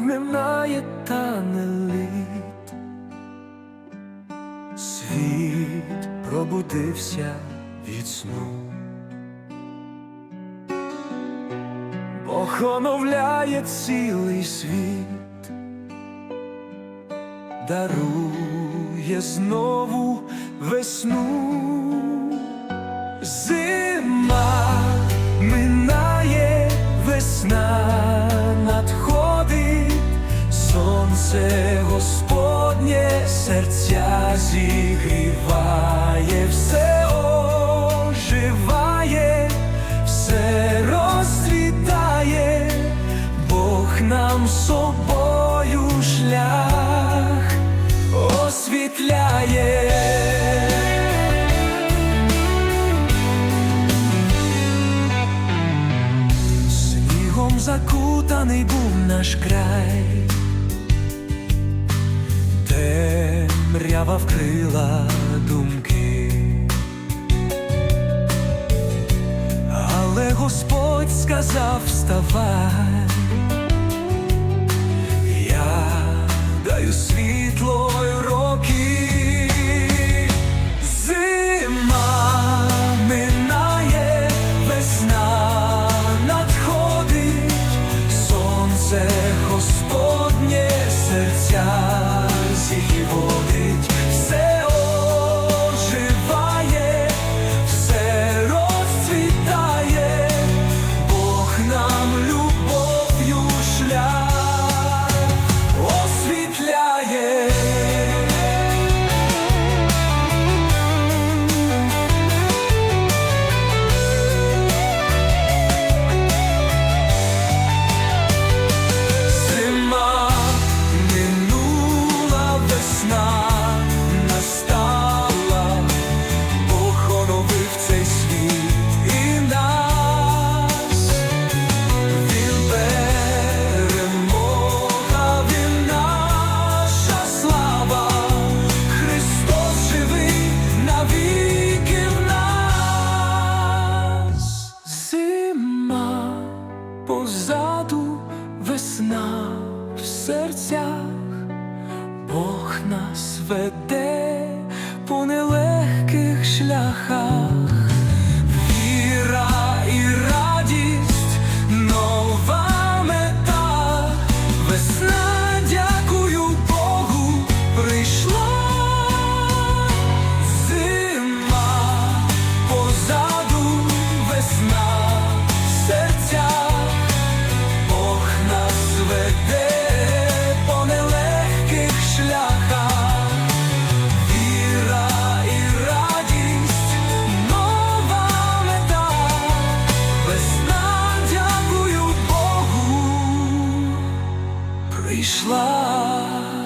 минає та не літ. Світ пробудився від сну. Бог оновляє цілий світ, дарує знову весну. Сонце Господнє серця зігріває, все оживає, все розцвітає, Бог нам собою шлях освітляє. Снігом закутаний був наш край, темрява вкрила думки, але Господь сказав вставай, я даю світло й роки. Серцях, Бог нас веде по нелегких шляхах. прийшла.